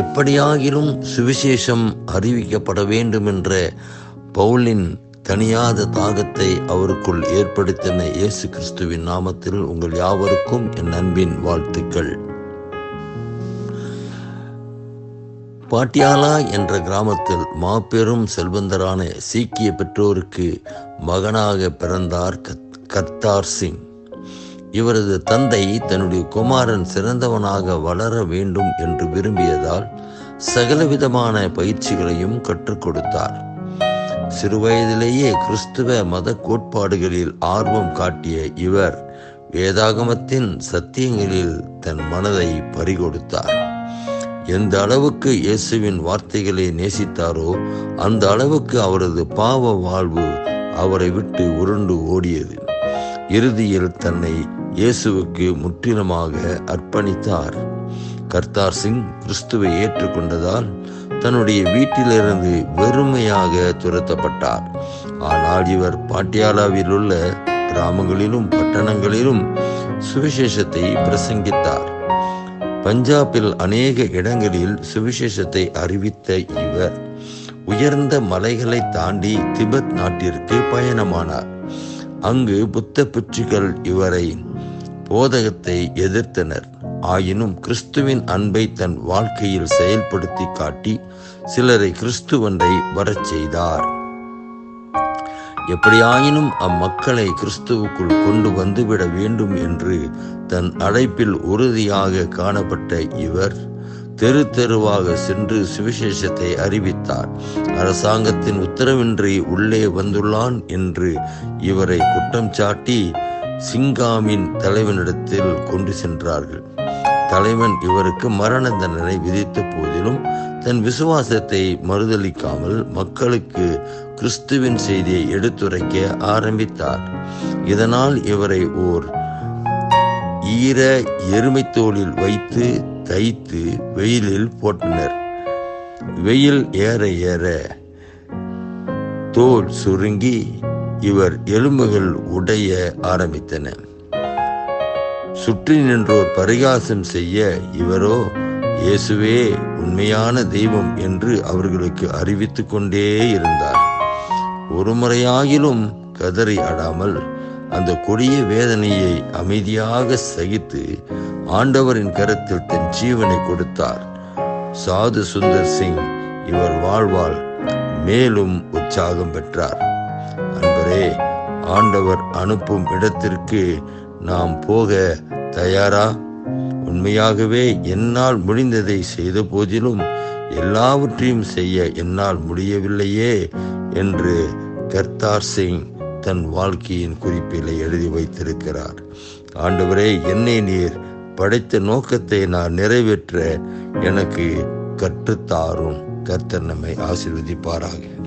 எப்படியாகிலும் சுவிசேஷம் அறிவிக்கப்பட வேண்டும் என்ற பவுலின் தனியாத தாகத்தை அவருக்குள் ஏற்படுத்தின இயேசு கிறிஸ்துவின் நாமத்தில் உங்கள் யாவருக்கும் என் அன்பின் வாழ்த்துக்கள். பாட்டியாலா என்ற கிராமத்தில் மாபெரும் செல்வந்தரான சீக்கிய பெற்றோருக்கு மகனாக பிறந்தார் கர்த்தார் சிங். இவரது தந்தை தன்னுடைய குமாரன் சிறந்தவனாக வளர வேண்டும் என்று விரும்பியதால் சகலவிதமான பயிற்சிகளையும் கற்றுக் கொடுத்தார். சிறுவயதிலேயே கிறிஸ்துவ மத கோட்பாடுகளில் ஆர்வம் காட்டிய இவர் வேதாகமத்தின் சத்தியங்களில் தன் மனதை பறிகொடுத்தார். எந்த அளவுக்கு இயேசுவின் வார்த்தைகளை நேசித்தாரோ அந்த அளவுக்கு அவரது பாவ வாழ்வு அவரை விட்டு உருண்டு ஓடியது. இறுதியில் தன்னை இயேசுவுக்கு முற்றிலுமாக அர்ப்பணித்தார். கர்த்தார் சிங் கிறிஸ்துவை ஏற்றுக்கொண்டதால் தன்னுடைய வீட்டிலிருந்து வெறுமையாக துரத்தப்பட்டார். ஆனால் இவர் பாட்டியாலாவில் உள்ள கிராமங்களிலும் பட்டணங்களிலும் சுவிசேஷத்தை பிரசங்கித்தார். பஞ்சாபில் அநேக இடங்களில் சுவிசேஷத்தை அறிவித்த இவர் உயர்ந்த மலைகளை தாண்டி திபெத் நாட்டிற்கு பயணமானார். அங்கு புத்த புற்றிகள் இவரை போதகத்தை எதிர்த்தனர். ஆயினும் கிறிஸ்துவின் அன்பை தன் வாழ்க்கையில் செயல்படுத்தி காட்டி சிலரை கிறிஸ்துவன்றை வரச் செய்தார். எப்படியாயினும் அம்மக்களை கிறிஸ்துவுக்குள் கொண்டு வந்துவிட வேண்டும் என்று தன் அழைப்பில் உறுதியாக காணப்பட்ட இவர் தெரு தெருவாக சென்று சுவிசேஷத்தை அறிவித்தார். அரசாங்கத்தின் உத்தரவின்றி உள்ளே வந்துள்ளான் என்று இவரை குற்றம் சாட்டி சிங்காமின் தலைவனிடத்தில் கொண்டு சென்றார்கள். தலைவன் இவருக்கு மரண தண்டனை விதித்த போதிலும் தன் விசுவாசத்தை மறுதளிக்காமல் மக்களுக்கு கிறிஸ்துவின் செய்தியை எடுத்துரைக்க ஆரம்பித்தார். இதனால் இவரை ஓர் ஈர எருமைத்தோளில் வைத்து தைத்து வெயிலில் போட்டனர். வெயில் ஏற ஏற தோல் சுருங்கி இவர் எலும்புகள் உடைய ஆரம்பித்தன. சுற்றி நின்றோர் பரிகாசம் செய்ய இவரோ இயேசுவே உண்மையான தெய்வம் என்று அவர்களுக்கு அறிவித்துக் கொண்டே இருந்தார். ஒரு முறையாகிலும் கதறி அடாமல் அந்த கொடிய வேதனையை அமைதியாக சகித்து ஆண்டவரின் கரத்தில் தன் ஜீவனை கொடுத்தார். சாது சுந்தர் சிங் இவர் வாழ்வால் மேலும் உற்சாகம் பெற்றார். அன்பரே ஆண்டவர் அனுப்பும் இடத்திற்கு நாம் போக தயாரா? உண்மையாகவே என்னால் முடிந்ததை செய்த போதிலும் எல்லாவற்றையும் செய்ய என்னால் முடியவில்லையே என்று கர்த்தார் சிங் தன் வாழ்க்கையின் குறிப்பில் எழுதி வைத்திருக்கிறார். ஆண்டவரே என்னை நீர் படைத்த நோக்கத்தை நான் நிறைவேற்ற எனக்கு கற்றுத்தாரும். கர்த்தர் நம்மை ஆசிர்வதிப்பாராக.